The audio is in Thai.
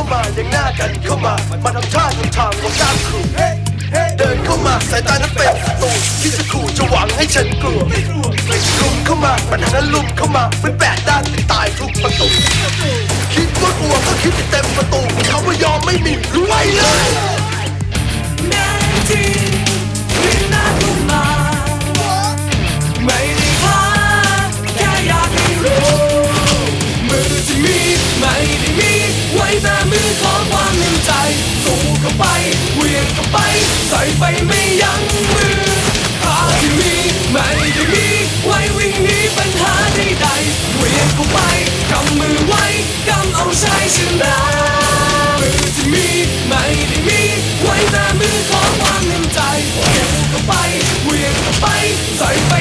ามายังหน้ากันเข้ามา มาทำท่าทำทางของกล้ามขู่เดินเข้ามาสายตานั้นเป็นศัตรูที่จะขู่จะหวังให้ฉันกลัวลุมเข้ามาปัญหานั้นลุมเข้ามาเป็นแปดด้านติดตายทุกประตูคิดว่ากลัวก็คิดเต็มประตูเขาไม่ยอมไม่มีรวยเลย สู้เข้าไปเวียงเข้าไป ใส่ไปไม่ยั้งมือขาที่มีไม่ได้มีไว้วิ่งหนีปัญหาใดๆเวียงเข้าไปกำมือไว้กำเอาชัยชนะมือที่มีไม่ได้มีไว้แต่มือขอความในใจสู้เข้าไปเวียงเข้าไป ใส่ไป